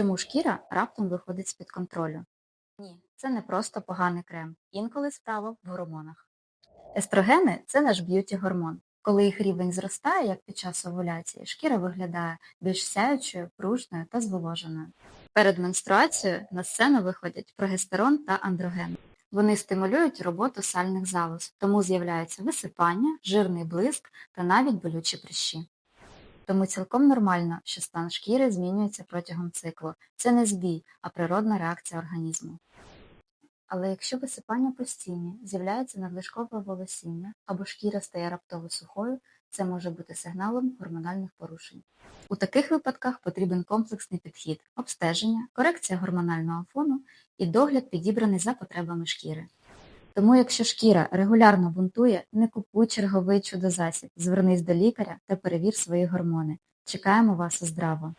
Чому шкіра раптом виходить з-під контролю? Ні, це не просто поганий крем. Інколи справа в гормонах. Естрогени це наш б'юті-гормон. Коли їх рівень зростає, як під час овуляції, шкіра виглядає більш сяючою, пружною та зволоженою. Перед менструацією на сцену виходять прогестерон та андроген. Вони стимулюють роботу сальних залоз, тому з'являються висипання, жирний блиск та навіть болючі прищі. Тому цілком нормально, що стан шкіри змінюється протягом циклу. Це не збій, а природна реакція організму. Але якщо висипання постійні, з'являється надлишкове волосіння або шкіра стає раптово сухою, це може бути сигналом гормональних порушень. У таких випадках потрібен комплексний підхід, обстеження, корекція гормонального фону і догляд підібраний за потребами шкіри. Тому якщо шкіра регулярно бунтує, не купуй черговий чудозасіб, звернись до лікаря та перевір свої гормони. Чекаємо вас здраво!